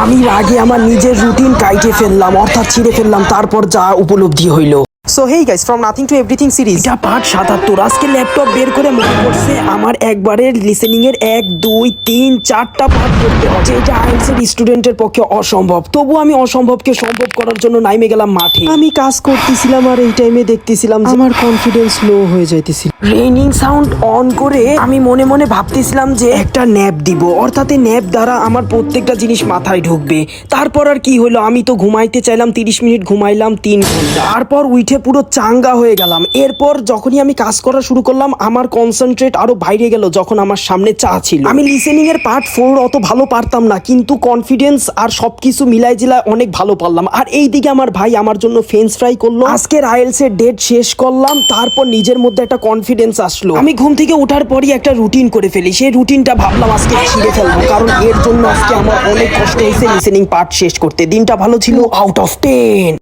আমি আগে আমার নিজের রুটিন কাইটে ফেললাম অর্থাৎ ছিঁড়ে ফেললাম তারপর যা উপলব্ধি হইল। So hey guys from nothing to everything series এটা পার্ট সাতাত্তর আজকে ল্যাপটপ বের করে মনে পড়ছে আমার একবারের লিসেনিং এর এক দুই তিন চারটা পার্ট করতে হবে। যেটা আইএলস এর স্টুডেন্টের পক্ষে অসম্ভব। তবু আমি অসম্ভবকে সম্ভব করার জন্য নাইমে গেলাম মাঠে। আমি কাজ করতেছিলাম আর এই টাইমে দেখতেছিলাম যে আমার কনফিডেন্স লো হয়ে যাইতেছিল। রেইনিং সাউন্ড অন করে আমি মনে মনে ভাবতেছিলাম যে একটা ন্যাপ দিব। অর্থাৎ ন্যাপ দ্বারা আমার প্রত্যেকটা জিনিস মাথায় ঢুকবে। তারপর আর কি হলো? আমি তো ঘুমাইতে চাইলাম তিরিশ মিনিট ঘুমাইলাম তিন ঘণ্টা। তারপর উঠে পুরো চাঙ্গা হয়ে গেলাম। এরপর যখনই আমি কাজ করা শুরু করলাম, আমার কনসেন্ট্রেট আরও বাইরে গেল যখন আমার সামনে চা ছিল। আমি লিসেনিং এর পার্ট ফোর অত ভালো পারতাম না, কিন্তু কনফিডেন্স আর সবকিছু মিলাই জিলায় অনেক ভালো পারলাম। আর এই দিকে আমার ভাই আমার জন্য ফ্রেঞ্চ ফ্রাই করল। আজকের আইএলস এর ডেট শেষ করলাম, তারপর নিজের মধ্যে একটা কনফিডেন্স আসলো। আমি ঘুম থেকে ওঠার পরই একটা রুটিন করে ফেলি। সেই রুটিনটা ভাবলাম আজকে ছিঁড়ে ফেলব, কারণ এর জন্য আজকে আমার অনেক কষ্ট হয়েছে লিসেনিং পার্ট শেষ করতে। দিনটা ভালো ছিল আউট অফ টেন